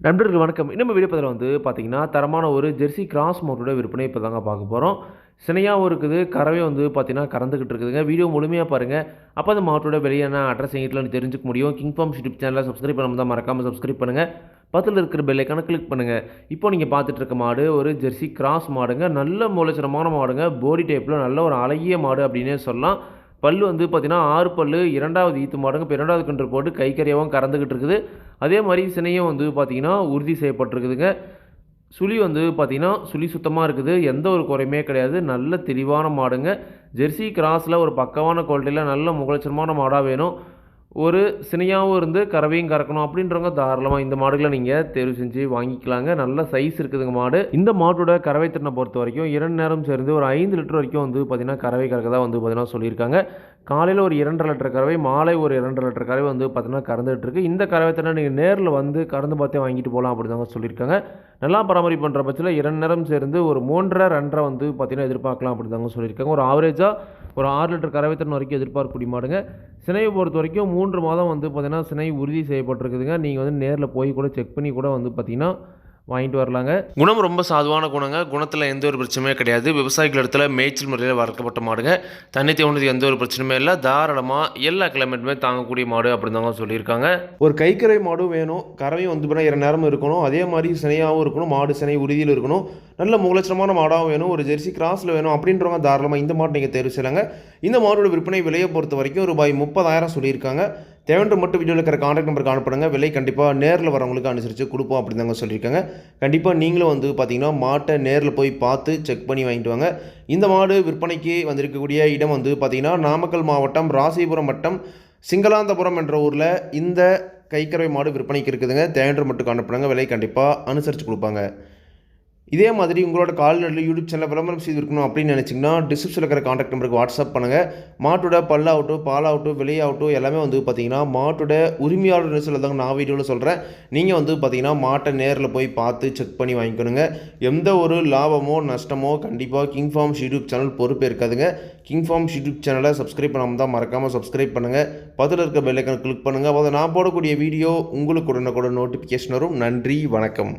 நண்பர்கள் வணக்கம். இன்னும் வீடியோ பதில் வந்து பார்த்தீங்கன்னா தரமான ஒரு ஜெர்சி கிராஸ் மாட்டோட விற்பனை இப்போ தாங்க பார்க்க போகிறோம் சினையாகவும் இருக்குது கறவை வந்து பார்த்தீங்கன்னா கறந்துக்கிட்டு இருக்குதுங்க. வீடியோ முழுமையாக பாருங்கள் அப்போ அந்த மாட்டோட வெளியான அட்ரஸ் எங்கிட்டலாம் தெரிஞ்சுக்க முடியும். கிங் ஃபார்ம் யூடியூப் சேனலை சப்ஸ்கிரைப் பண்ணாமல் தான் மறக்காமல் சப்ஸ்கிரைப் பண்ணுங்கள் பத்தில் இருக்கிற பெல்லைக்கான கிளிக் பண்ணுங்கள் இப்போ நீங்கள் பார்த்துட்டு இருக்க மாடு ஒரு ஜெர்சி கிராஸ் மாடுங்க. நல்ல மூலச்சனமான மாடுங்க. போடி டைப்பில் நல்ல ஒரு அழகிய மாடு அப்படின்னே சொல்லலாம். பல் வந்து பார்த்தீங்கன்னா ஆறு பல்லு இரண்டாவது ஈத்து மாடுங்க இப்போ இரண்டாவது கன்று போட்டு கை கறியாகவும் கறந்துக்கிட்டு இருக்குது. அதே மாதிரி சினையும் வந்து பார்த்திங்கன்னா உறுதி செய்யப்பட்டிருக்குதுங்க. சுழி வந்து பார்த்தீங்கன்னா சுழி சுத்தமாக இருக்குது. எந்த ஒரு குறையுமே கிடையாது. நல்ல தெளிவான மாடுங்க. ஜெர்சி கிராஸில் ஒரு பக்கமான குவாலிட்டியில் நல்ல முகலட்சணமான மாடாக வேணும். ஒரு சினையாகவும் இருந்து கறவையும் கறக்கணும் அப்படின்றவங்க தாராளமாக இந்த மாடுகளை நீங்கள் தேர்வு செஞ்சு வாங்கிக்கலாங்க. நல்ல சைஸ் இருக்குதுங்க மாடு. இந்த மாட்டோட கறவை திறனை பொறுத்த வரைக்கும் இரண்டு நேரம் சேர்ந்து ஒரு ஐந்து லிட்டர் வரைக்கும் வந்து பார்த்திங்கன்னா கறவை கறக்கதா வந்து பார்த்திங்கன்னா சொல்லியிருக்காங்க. காலையில் ஒரு இரண்டரை லிட்டர் கறவை மாலை ஒரு இரண்டரை லிட்டர் கறவை வந்து பார்த்திங்கன்னா கறந்துட்டு இருக்கு. இந்த கறவை திறனை நீங்கள் நேரில் வந்து கறந்து பார்த்தே வாங்கிட்டு போகலாம் அப்படி தாங்க சொல்லியிருக்காங்க. நல்லா பராமரிப்பு பண்ணுற பட்சத்தில் இரண்டு நேரம் சேர்ந்து ஒரு மூன்றரை ரெண்டரை வந்து பார்த்திங்கன்னா எதிர்பார்க்கலாம் அப்படி தாங்க சொல்லியிருக்காங்க. ஒரு ஆவரேஜாக ஒரு ஆறு லிட்டர் கறவை வரைக்கும் எதிர்பார்க்கக்கூடிய மாடுங்க சினையை பொறுத்த வரைக்கும் மூன்று மாதம் வந்து பார்த்திங்கன்னா சினை உறுதி செய்யப்பட்டிருக்குதுங்க. நீங்கள் வந்து நேரில் போய் கூட செக் பண்ணி கூட வந்து பார்த்திங்கன்னா வாங்கிட்டு வரலாங்க. குணம் ரொம்ப சாதுவான குணங்க. குணத்தில் எந்த ஒரு பிரச்சனையுமே கிடையாது. விவசாயிகள் இடத்துல மேய்ச்சல் முறையில் வளர்க்கப்பட்ட மாடுங்க. தண்ணி தேவனது எந்த ஒரு பிரச்சனையுமே இல்லை. தாராளமாக எல்லா கிளைமேட்டுமே தாங்கக்கூடிய மாடு அப்படின்னு தாங்க சொல்லியிருக்காங்க. ஒரு கைக்கரை மாடும் வேணும். கறவையும் வந்து பார்த்தா இரண்டு நேரமும் இருக்கணும். அதே மாதிரி சினையாகவும் இருக்கணும். மாடு சினை உறுதியில் இருக்கணும். நல்ல முகலட்சணமான மாடாகவும் வேணும். ஒரு ஜெர்சி கிராஸில் வேணும் அப்படின்றவங்க தாராளமாக இந்த மாடு நீங்கள் தேர்வு செய்யலாங்க. இந்த மாடோட விற்பனை விலையை பொறுத்த வரைக்கும் ரூபாய் முப்பதாயிரம் சொல்லியிருக்காங்க. தேவைன்ற மட்டும் வீடியோவில் இருக்கிற காண்டாக்ட் நம்பருக்கு அனுப்புடுங்க விலை கண்டிப்பாக நேரில் வரவங்களுக்கு அனுசரித்து கொடுப்போம் அப்படின்னு தாங்க சொல்லியிருக்காங்க. கண்டிப்பாக நீங்களும் வந்து பார்த்தீங்கன்னா மாட்டை நேரில் போய் பார்த்து செக் பண்ணி வாங்கிட்டு வாங்க. இந்த மாடு விற்பனைக்கு வந்திருக்கக்கூடிய இடம் வந்து பார்த்திங்கன்னா நாமக்கல் மாவட்டம் ராசிபுரம் வட்டம் சிங்களாந்தபுரம் என்ற ஊரில் இந்த கைக்கறவை மாடு விற்பனைக்கு இருக்குதுங்க. தேவைன்ற மட்டும் காணப்படுங்க. விலை கண்டிப்பாக அனுசரித்து கொடுப்பாங்க. இதே மாதிரி உங்களோட கால்நடை யூடியூப் சேனலில் விளம்பரம் செய்திருக்கணும் அப்படின்னு நினச்சிங்கன்னா டிஸ்கிரிப்ஷனில் இருக்கிற காண்டாக்ட் நம்பருக்கு வாட்ஸ்அப் பண்ணுங்கள் மாட்டோட பல்லாகட்டும் பாலாகட்டும் விலையாகட்டும் எல்லாமே வந்து பார்த்தீங்கன்னா மாட்டோட உரிமையாளர் சொல்லதாங்க நான் வீடியோவில் சொல்கிறேன் நீங்கள் வந்து பார்த்தீங்கன்னா மாட்டை நேரில் போய் பார்த்து செக் பண்ணி வாங்கிக்கணுங்க. எந்த ஒரு லாபமோ நஷ்டமோ கண்டிப்பாக கிங் ஃபார்ம்ஸ் யூடியூப் சேனல் பொறுப்பே இருக்காதுங்க. கிங் ஃபார்ம்ஸ் யூடியூப் சேனலை சப்ஸ்கிரைப் பண்ணாமல் தான் மறக்காமல் சப்ஸ்கிரைப் பண்ணுங்கள் பக்கத்தில் இருக்க பெல்லைக்கன் கிளிக் பண்ணுங்கள் அப்போ நான் போடக்கூடிய வீடியோ உங்களுக்கு உடனுக்குடன் நோட்டிஃபிகேஷன் வரும். நன்றி வணக்கம்.